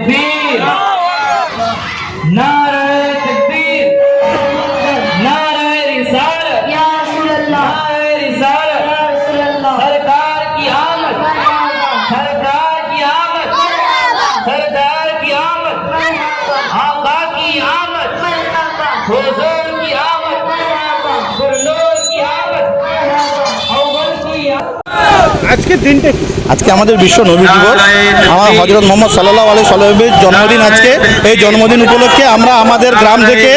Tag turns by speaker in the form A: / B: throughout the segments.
A: Be
B: আজকের দিনটা
C: আজকে আমাদের বিশ্ব নবী দিবস। আমার হজরত মোহাম্মদ সাল্লাহ আলী সাল্লামের জন্মদিন আজকে। এই জন্মদিন উপলক্ষে আমরা আমাদের গ্রাম থেকে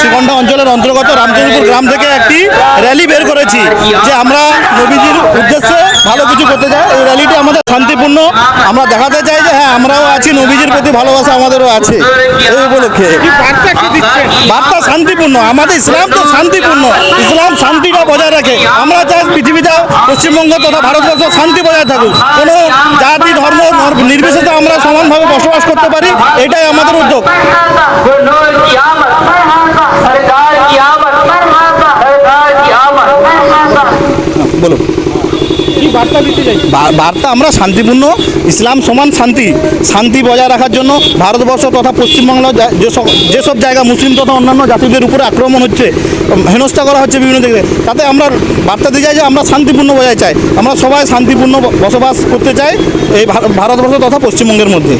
C: শ্রীকণ্ঠা অঞ্চলের অন্তর্গত রামচন্দ্রপুর গ্রাম থেকে একটি যে আমরা নবীজির উদ্দেশ্যে ভালো কিছু করতে চাই, এই র্যালিটি আমাদের শান্তিপূর্ণ। আমরা দেখাতে চাই যে হ্যাঁ আমরাও আছি, নবীজির প্রতি ভালোবাসা আমাদেরও আছে। এই উপলক্ষে।
B: বার্তা
C: শান্তিপূর্ণ, আমাদের ইসলাম তো শান্তিপূর্ণ। ইসলাম শান্তিটা বজায় রাখে। আমরা চাই পৃথিবীতে পশ্চিমবঙ্গ তথা ভারতবর্ষ শান্তি বজায় থাকুক। কোনো জাতি, ধর্ম নর- নির্বিশেষে আমরা সমানভাবে বসবাস করতে পারি, এটাই আমাদের উদ্যোগ।
B: বার্তা দিতে চাইছেন
C: বার্তা আমরা শান্তিপূর্ণ ইসলাম সমান শান্তি শান্তি বজায় রাখার জন্য ভারতবর্ষ তথা পশ্চিমবাংলা যেসব যেসব জায়গা মুসলিম তথা অন্যান্য জাতিদের উপরে আক্রমণ হচ্ছে হেনস্থা করা হচ্ছে বিভিন্ন দিকে তাতে আমরা বার্তা দিতে চাই যে আমরা শান্তিপূর্ণ বজায় চাই আমরা সবাই শান্তিপূর্ণ বসবাস করতে চাই এই ভারতবর্ষ তথা পশ্চিমবঙ্গের মধ্যে।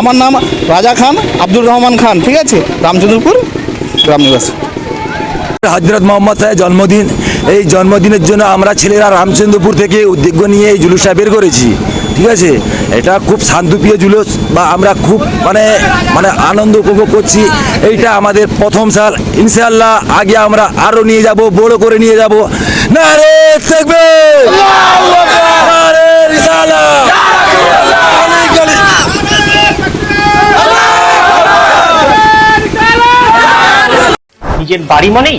C: আমার নাম রাজা খান আব্দুর রহমান খান ঠিক আছে? রামচন্দ্রপুর গ্রাম নিবাসী
D: হজরত মোহাম্মদ সাহেব জন্মদিন এই জন্মদিনের জন্য আমরা ছেলেরা রামচন্দ্রপুর থেকে উদ্যোগ নিয়ে এই জুলুসটা বের করেছি, ঠিক আছে? এটা খুব শান্তপ্রিয় জুলুস বা আমরা খুব মানে মানে আনন্দ উপভোগ করছি। এইটা আমাদের প্রথম সাল। ইনশাআল্লাহ আগে আমরা আরও নিয়ে যাব, বড় করে নিয়ে যাব। না রে থাকবে
E: নিজের বাড়ি মানেই